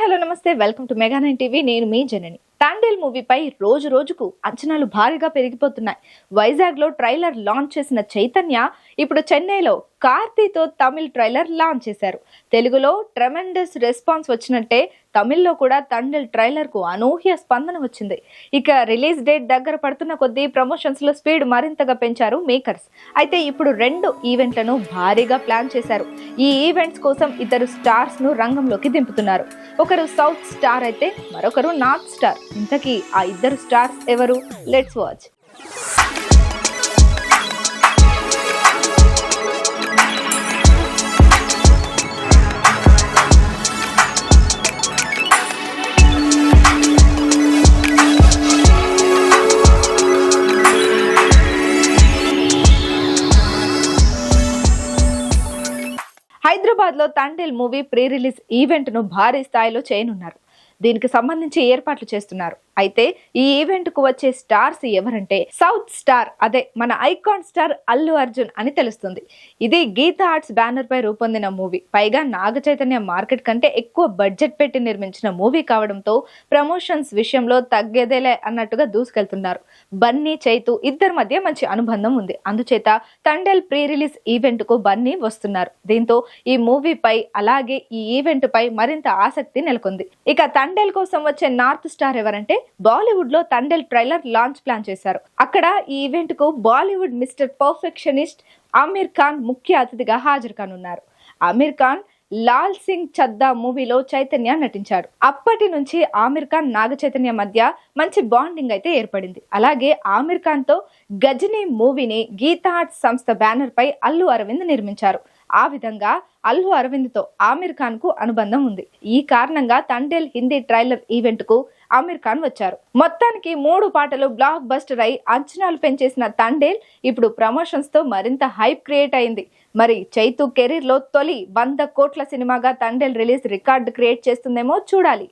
Hello నమస్తే. Welcome to Mega nine TV. నేను మీ జనని. టాండేల్ మూవీపై రోజు రోజుకు అంచనాలు భారీగా పెరిగిపోతున్నాయి. వైజాగ్లో ట్రైలర్ లాంచ్ చేసిన చైతన్య ఇప్పుడు చెన్నైలో కార్తీతో తమిళ్ ట్రైలర్ లాంచ్ చేశారు. తెలుగులో ట్రెమెండస్ రెస్పాన్స్ వచ్చినట్టే తమిళ్ళో కూడా తండ్రిల్ ట్రైలర్కు అనూహ్య స్పందన వచ్చింది. ఇక రిలీజ్ డేట్ దగ్గర పడుతున్న కొద్దీ ప్రమోషన్స్లో స్పీడ్ మరింతగా పెంచారు మేకర్స్. అయితే ఇప్పుడు రెండు ఈవెంట్లను భారీగా ప్లాన్ చేశారు. ఈ ఈవెంట్స్ కోసం ఇద్దరు స్టార్స్ను రంగంలోకి దింపుతున్నారు. ఒకరు సౌత్ స్టార్ అయితే మరొకరు నార్త్ స్టార్. ఇంతకీ ఆ ఇద్దరు స్టార్స్ ఎవరు? లెట్స్ వాచ్ హైదరాబాద్లో తండేల్ మూవీ ప్రీ రిలీజ్ ఈవెంట్ను భారీ స్థాయిలో చేయనున్నారు. దీనికి సంబంధించి ఏర్పాట్లు చేస్తున్నారు. అయితే ఈ ఈవెంట్కు వచ్చే స్టార్స్ ఎవరంటే సౌత్ స్టార్ అదే మన ఐకాన్ స్టార్ అల్లు అర్జున్ అని తెలుస్తుంది. ఇది గీతా ఆర్ట్స్ బ్యానర్ పై రూపొందిన మూవీ పైగా నాగ చైతన్య మార్కెట్ కంటే ఎక్కువ బడ్జెట్ పెట్టి నిర్మించిన మూవీ కావడంతో ప్రమోషన్స్ విషయంలో తగ్గేదేలే అన్నట్టుగా దూసుకెళ్తున్నారు. బన్నీ చైతు ఇద్దరి మధ్య మంచి అనుబంధం ఉంది. అందుచేత తండెల్ ప్రీ రిలీజ్ ఈవెంట్కు బన్నీ వస్తున్నారు. దీంతో ఈ మూవీపై అలాగే ఈ ఈవెంట్ పై మరింత ఆసక్తి నెలకొంది. ఇక తండెల్ కోసం వచ్చే నార్త్ స్టార్ ఎవరంటే బాలీవుడ్లో తండెల్ ట్రైలర్ లాంచ్ ప్లాన్ చేశారు. అక్కడ ఈ ఈవెంట్కు Bollywood Mr perfectionist Aamir Khan ముఖ్య అతిథిగా హాజరు కానున్నారు. ఆమీర్ ఖాన్ లాల్ సింగ్ చద్దా మూవీలో చైతన్య నటించాడు. అప్పటి నుంచి ఆమిర్ ఖాన్ నాగ చైతన్య మధ్య మంచి బాండింగ్ అయితే ఏర్పడింది. అలాగే ఆమిర్ ఖాన్తో గజనీ మూవీని గీతా ఆర్ట్స్ సంస్థ బ్యానర్ పై అల్లు అరవింద్ నిర్మించారు. ఆ విధంగా అల్లు అరవింద్తో ఆమిర్ ఖాన్కు అనుబంధం ఉంది. ఈ కారణంగా తండేల్ హిందీ ట్రైలర్ ఈవెంట్కు ఆమిర్ ఖాన్ వచ్చారు. మొత్తానికి మూడు పాటలు బ్లాక్ బస్టర్ అయి అంచనాలు పెంచేసిన తండేల్ ఇప్పుడు ప్రమోషన్స్తో మరింత హైప్ క్రియేట్ అయింది. మరి చైతు కెరీర్లో తొలి వంద కోట్ల సినిమాగా తండేల్ రిలీజ్ రికార్డు క్రియేట్ చేస్తుందేమో చూడాలి.